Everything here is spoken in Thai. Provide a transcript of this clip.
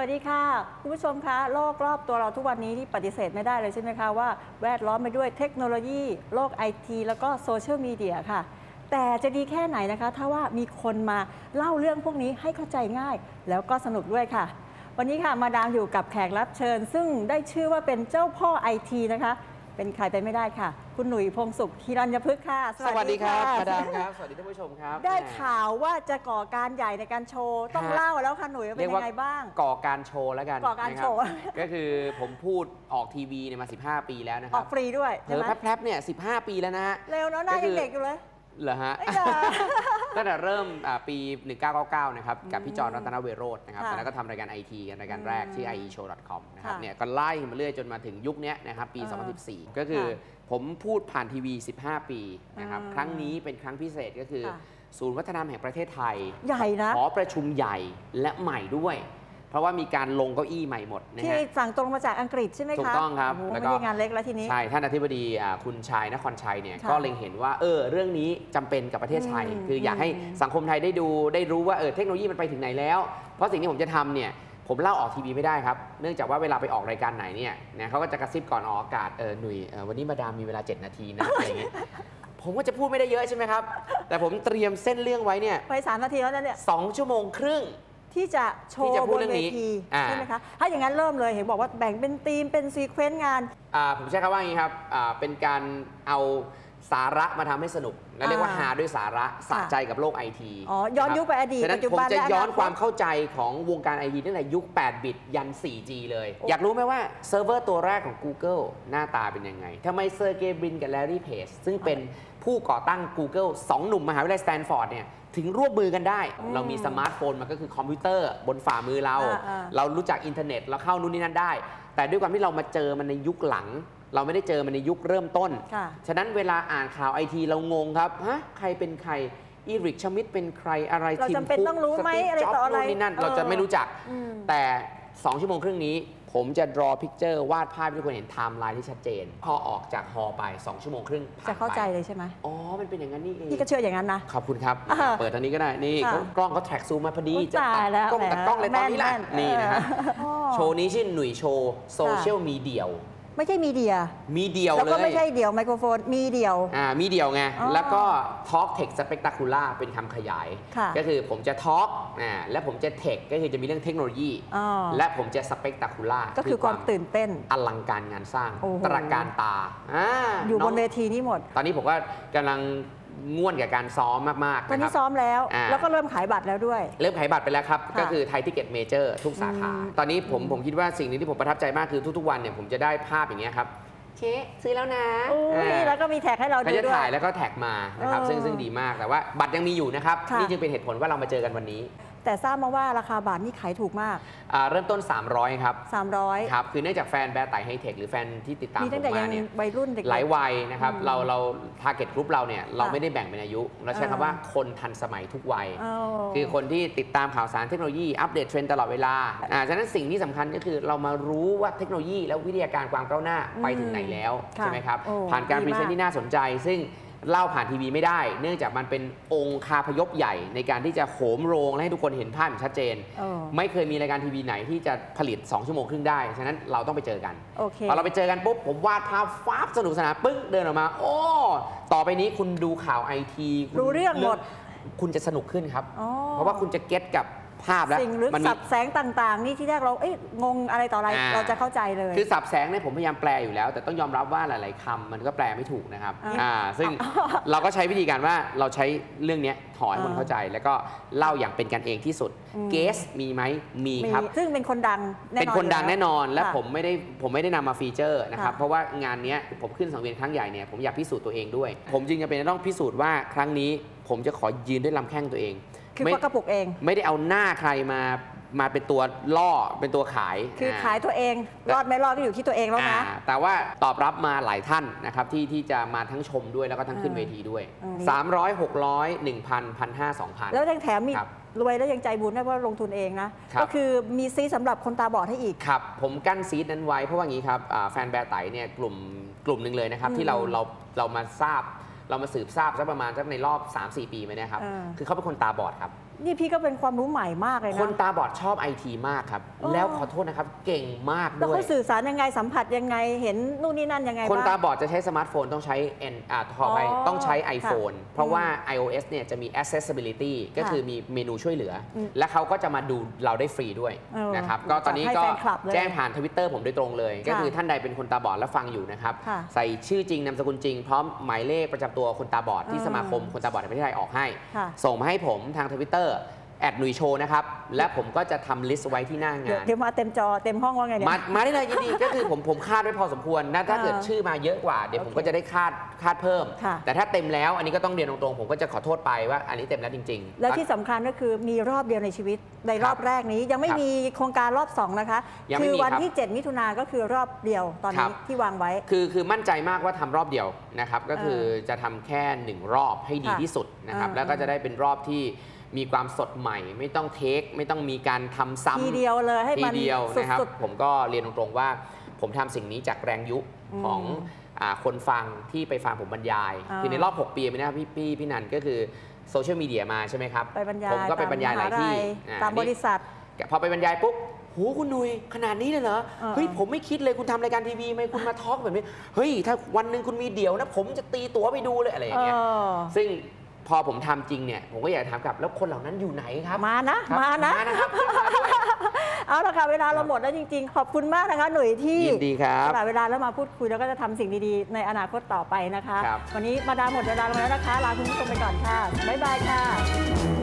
วัสดีค่ะ คุณผู้ชมคะโลกรอบตัวเราทุกวันนี้ที่ปฏิเสธไม่ได้เลยใช่ไหมคะว่าแวดล้อมไปด้วยเทคโนโลยี โลกไอทีแล้วก็โซเชียลมีเดียค่ะ แต่จะดีแค่ไหนนะคะ ถ้าว่ามีคนมาเล่าเรื่องพวกนี้ให้เข้าใจง่าย แล้วก็สนุกด้วยค่ะ วันนี้ค่ะมาดามอยู่กับแขกรับเชิญ ซึ่งได้ชื่อว่าเป็นเจ้าพ่อไอทีนะคะ เป็นใครไปไม่ได้ค่ะ คุณหนุ่ยพงศุขฮิรัญพฤกษ์ค่ะสวัสดีครับะมาดามครับ สวัสดีท่านผู้ชมครับได้แหมข่าวว่าจะก่อการใหญ่ในการโชว์ ต้องฮะเล่าแล้วค่ะหนุ่ยว่าเป็นยังไงบ้าง ก่อการโชว์แล้วกันก่อการนะคบโชว์ ก็คือผมพูดออกทีวีเนี่ยมา 15 ปีแล้วนะคอรัอบกฟรีด้วยเผลใช่อไหมแป๊บๆเนี่ย15 ปีแล้วนะฮะเร็วเนาะหน้าก็คืยังอเด็กอยู่เลยเหรอฮะไอ้ยา ตั้งแต่เริ่มอ่าปี 1999 นะครับ กับพี่จอห์นอืมรัตนเวโรจน์นะครับค่ะตอนนั้นก็ทำรายการไอทีกันรายการแรกชื่อ ieshow.com นะครับ ค่ะเนี่ยก็ไล่มาเรื่อยจนมาถึงยุคเนี้ยนะครับ ปี เออ2014 ก็คือค่ะผมพูดผ่านทีวี 15 ปีนะครับ อ่าครั้งนี้เป็นครั้งพิเศษก็คือ ค่ะ ศูนย์วัฒนธรรมแห่งประเทศไทย ใหญ่นะหอประชุมใหญ่และใหม่ด้วย เพราะว่ามีการลงเก้าอี้ใหม่หมดนะที่ฮะ สั่งตรงมาจากอังกฤษใช่ไหมคะถูกต้องครับโโหแล้ไม่วก็ ได้งานเล็กแล้วทีนี้ ใช่ ท่านอธิบดีอ่าคุณชายนครชัยเนี่ยค่ะก็เล็งเห็นว่าเออเรื่องนี้จำเป็นกับประเทศไทย อืมคืออยากให้อืมสังคมไทยได้ดูได้รู้ว่าเออเทคโนโลยีมันไปถึงไหนแล้ว เพราะสิ่งที่ผมจะทำเนี่ยผมเล่าออกทีวีไม่ได้ครับ เนื่องจากว่าเวลาไปออกรายการไหนเนี่ยนะเขาก็จะกระซิบก่อนออกอากาศเออหนุ่ยเออวันนี้มาดามมีเวลา 7 นาทีนะ อะไรอย่างเงี้ยผมก็จะพูดไม่ได้เยอะใช่ไหมครับ แต่ผมเตรียมเส้นเรื่องไว้เนี่ยไปสามนาทีแล้วนะเนี่ย สองชั่วโมงครึ่ง ที่จะโชที่ว์จะพูบดนเรื่องเวนี้ทีอ่า ใช่ไหมคะถ้าอย่างนั้นเริ่มเลยเห็นบอกว่าแบ่งเป็นธีมเป็นซีเควนต์งาน อ่าผมใช้คำว่าอย่างนี้ครับอ่าเป็นการเอา สาระมาทำให้สนุกและเรียกว่าอ่าหาด้วยสาระสะใจกับโลกไอทีอ๋อย้อนยุคไปอดีตฉะนั้ปันจจุผมบันจะและย้อนาคตความเข้าใจของวงการไอทีตั้งแต่ยุค 8 บิตยัน 4G เลย โอ้ อยากรู้ไหมว่าเซิร์ฟเวอร์ตัวแรกของ Google หน้าตาเป็นยังไงทำไมเซอร์เกย์บรินกับแลรี่เพจซึ่งเป็นผู้ก่อตั้ง Google สองหนุ่มมหาวิทยาลัยสแตนฟอร์ดเนี่ยถึงร่วมมือกันได้ เรามีสมาร์ทโฟนมันก็คือคอมพิวเตอร์บนฝ่ามือเรา อ่าๆ เรารู้จักอินเทอร์เน็ตเราเข้านู่นนี่นั่นได้ แต่ด้วยความที่เรามาเจอมันในยุคหลัง เราไม่ได้เจอมันในยุคเริ่มต้น ค่ะ ฉะนั้นเวลาอ่านข่าวไอทีเรางงครับฮะใครเป็นใครอีริกชมิดเป็นใครอะไรเราทีมจำเป็นคุกต้องรู้ไหมสตีฟอะไรจ็บต่ออะไรนู่นนี่นั่น เออเราจะไม่รู้จัก อืม แต่ 2 ชั่วโมงครึ่งนี้ ผมจะ draw picture วาดภาพให้ทุกคนเห็นไทม์ไลน์ที่ชัดเจน พอออกจากฮอไป 2 ชั่วโมงครึ่งผ่นจะเข้าใจไปเลยใช่ไหมอ๋อ มันเป็นอย่างนั้นนี่เอง พี่ก็เชื่ออย่างนั้นนะ ขอบคุณครับ อ่าเปิดทางนี้ก็ได้ นี่ค่ะเขากล้องเขาแท็กซูมมาพอดีอุ๊ยจะตายแล้วกล้องแหมแต่กล้องเลยตอนนี้แหละ แม่นๆนี่นะฮะ เออ โชว์นี้ชื่อหนุ่ยโชว์โซเชียลมีเดีย ไม่ใช่มีเดีย มีเดียวแล้วเลก็ยไม่ใช่เดี่ยวไมโครโฟน มีเดี่ยว อ่า มีเดียวไง อ๋อแล้วก็ Talk Tech Spectacular เป็นคำขยาย ค่ะก็คือผมจะ Talk อ่าและผมจะ Tech ก็คือจะมีเรื่องเทคโนโลยี อ๋อ และผมจะ Spectacular ก็คือความตื่นเต้น อลังการงานสร้างโอ้โห ตระการตาอ่าอยู่บนเวองทีนี้หมด ตอนนี้ผมก็กำลัง ง่วนกับการซ้อมมากๆตอนนะคนี้รับ ซ้อมแล้ว อ่า แล้วก็เริ่มขายบัตรแล้วด้วย เริ่มขายบัตรไปแล้วครับ ค่ะก็คือไทยทิเก็ตเมเจอร์ทุกสาขา อืม ตอนนี้ผมผมคิดว่าสิ่งหนึงที่ผมประทับใจมากคือทุก ๆ วันเนี่ยผมจะได้ภาพอย่างเงี้ยครับ เช็ซื้อแล้วนะ อุ้ยอ่า แล้วก็มีแท็กให้เราเขาดูจะด้วย ถ่ายแล้วก็แท็กมานะครับเออซึ่งซึ่งดีมากแต่ว่าบัตรยังมีอยู่นะครับ ค่ะ นี่จึงเป็นเหตุผลว่าเรามาเจอกันวันนี้ แต่ทราบมาว่าราคาบัตรนี่ขายถูกมาก อ่าเริ่มต้น 300 ครับ 300 ครับ คือเนื่องจากแฟนแบร์ไตไฮเทคหรือแฟนที่ติดตามมีผตั้งมแต่ยัมางเนี่ยวัยรุ่นเด็กๆหลายวัยนะครับอืมเราเราทาร์เก็ตกลุ่มเราเนี่ยเราค่ะไม่ได้แบ่งเป็นอายุ เราใช้อ่าคำว่าคนทันสมัยทุกวัยเาคือคนที่ติดตามข่าวสารเทคโนโลยีอัปเดตเทรนด์ตลอดเวลาอ่าฉะนั้นสิ่งที่สำคัญก็คือเรามารู้ว่าเทคโนโลยีและวิทยาการความก้าวหน้าไปถึงไหนแล้ว ค่ะใช่ไหมครับ โอ้ผ่านการดีพรีเซนมากต์ที่น่าสนใจ ซึ่ง เล่าผ่านทีวีไม่ได้ เนื่องจากมันเป็นองค์คาพยพใหญ่ในการที่จะโหมโรงและให้ทุกคนเห็นภาพอย่างชัดเจน เออ ไม่เคยมีรายการทีวีไหนที่จะผลิต 2 ชั่วโมงครึ่งได้ ฉะนั้นเราต้องไปเจอกัน โอเค พอเราไปเจอกันปุ๊บผมวาดภาพฟ้าบสนุกสนานปึ้งเดินออกมา โอ้ ต่อไปนี้คุณดูข่าวไอทีรู้เรื่องหมด คุณจะสนุกขึ้นครับ อ๋อ เพราะว่าคุณจะเก็ตกับ ภาพแล้วสิ่งลึกมัมีสับแสงต่าง ๆ นี่ที่แรกเราเอ๊ะงงอะไรต่ออะไรอ่าเราจะเข้าใจเลยคือสับแสงเนี่ยผมพยายามแปลอยู่แล้ว แต่ต้องยอมรับว่าหลาย ๆคำมันก็แปลไม่ถูกนะครับอ่าอ่าซึ่งเราก็ใช้วิธีการว่าเราใช้เรื่องเนี้ยถอยคนอ่าเข้าใจ แล้วก็เล่าอย่างเป็นกันเองที่สุดอืมเกสมีไหมมีมีครับ ซึ่งเป็นคนดังแน่นอนเป็นคนดังแน่นอน และค่ะผมไม่ได้ผมไม่ได้นำมาฟีเจอร์นะครับค่ะเพราะว่างานเนี้ยผมขึ้นสังเวียนครั้งใหญ่เนี่ยผมอยากพิสูจน์ตัวเองด้วย ผมจึงจะเป็นต้องพิสูจน์ว่าครั้งนี้ผมจะขอยืนด้วยลำแข้งตัวเอง คือไม่ควักกระปุกเอง ไม่ได้เอาหน้าใครมามาเป็นตัวล่อเป็นตัวขายคือขายตัวเอง รอดไม่รอดก็อยู่ที่ตัวเองแล้วนะ อ่าแต่ว่าตอบรับมาหลายท่านนะครับที่ที่จะมาทั้งชมด้วยแล้วก็ทั้งขึ้นอ่าเวทีด้วย อืม 300 600 1,000 1,500 2,000 แล้วยังแถมมีครับรวยแล้วยังใจบุญด้วยเพราะลงทุนเองนะ ครับ ก็คือมีซีสำหรับคนตาบอดให้อีก ครับผมกั้นซีดนั้นไว้เพราะว่างี้ครับอ่าแฟนแบร์ไตเนี่ยกลุ่มกลุ่มหนึ่งเลยนะครับอืมที่เราเราเรามาทราบ เรามาสืบทราบสักประมาณสักในรอบ 3-4 ปีมาเนี่ยครับอ่าคือเขาเป็นคนตาบอดครับ นี่พี่ก็เป็นความรู้ใหม่มากเลยคนนะตาบอดชอบไอทีมากครับอ๋อแล้วขอโทษนะครับ เก่งมากแล้วด้วย เขาสื่อสารยังไงสัมผัสยังไงเห็นนู่นนี่นั่นยังไงคนบ้างตาบอดจะใช้สมาร์ทโฟนต้องใช้ N อ่าขอไปอ๋อต้องใช้ค่ะ iPhone เพราะว่า iOS เนี่ยจะมี accessibility ก็คือมีเมนูช่วยเหลืออมและเขาก็จะมาดูเราได้ฟรีด้วยเออนะครับ ก็ตอนนี้ให้ก็แฟนคลับเลยแจ้งผ่านทวิตเตอร์ผมโดยตรงเลย ก็คือท่านใดเป็นคนตาบอดและฟังอยู่นะครับ ค่ะใส่ชื่อจริงนามสกุลจริง พร้อมหมายเลขประจำตัวคนตาบอดที่เออสมาคมคนตาบอดแห่งประเทศไทยออกให้ ค่ะ ส่งมาให้ผมทางทวิตเตอร์แอดหนุยโชว์นะครับ และผมก็จะทำลิสต์ไว้ที่หน้าเดี๋ยวงานเดี๋ยวมาเต็มจอเต็มห้องว่าไงเนี่ย มามาได้เลยยินดี ก็คือผมผมคาดไว้พอสมควรนะถ้าอ่าเกิดชื่อมาเยอะกว่า เดี๋ยวผมโอเคก็จะได้คาดคาดเพิ่ม ค่ะ แต่ถ้าเต็มแล้วอันนี้ก็ต้องเรียนตรงๆ ผมก็จะขอโทษไปว่า อันนี้เต็มแล้วจริงๆ และที่สำคัญก็คือมีรอบเดียวในชีวิตในรอบแรกนี้ยังไม่ครับมีโครงการรอบ 2 นะคะยังไม่คืมีวัครับที่ 7 มิถุนาก็คือรอบเดียวตอนครันี้บ ที่วางไว้ คือคือมั่นใจมากว่าทำรอบเดียวนะครับ ก็คือจะทำแค่หนึ่งรอบให้ดีค่ะที่สุดนะครับอ่าแล้วก็จะได้เป็นรอบที่ มีความสดใหม่ ไม่ต้องเทค ไม่ต้องมีการทำซ้ำทีเดียวเลยให้ทีมันเดียวสุนะครับดผมก็เรียนตรงๆว่า ผมทำสิ่งนี้จากแรงยุอืมของอาคนฟังที่ไปฟังผมบรรยาย อ่าคือในรอบ 6 ปีไปนะครับพี่พี่พี่นันก็คือโซเชียลมีเดียมาใช่ไหมครับๆไปบรรยายผมก็ไปบรรยายหลายที่ตมมอ่ตามบริษัทพอไปบรรยายปุ๊บโหคุณหนุยขนาดนี้เลยเหรอเออ เฮ้ยผมไม่คิดเลยคุณทำรายการทีวีไหมคุณมาทอล์กแบบนี้เฮ้ยถ้าวันหนึ่งคุณมีเดี่ยวนะ ผมจะตีตั๋วไปดูเลยอะไรอย่างเงี้ยเออซึ่ง พอผมทำจริงเนี่ยผมก็อยากถามกลับแล้วคนเหล่านั้นอยู่ไหนครับมานะครับมานะมานะครับขึ้นมาด้วยเอาละค่ะเวลาเราหมดแล้วจริง ๆ ขอบคุณมากนะคะ หน่วยที่ยินดีครับสละเวลาแล้วมาพูดคุยแล้วก็จะทำสิ่งดีๆ ในอนาคตต่อไปนะคะครับวันนี้มาดามหมดเวลาลงแล้วนะคะลาคุณผู้ชมไปก่อนค่ะบ๊ายบายค่ะ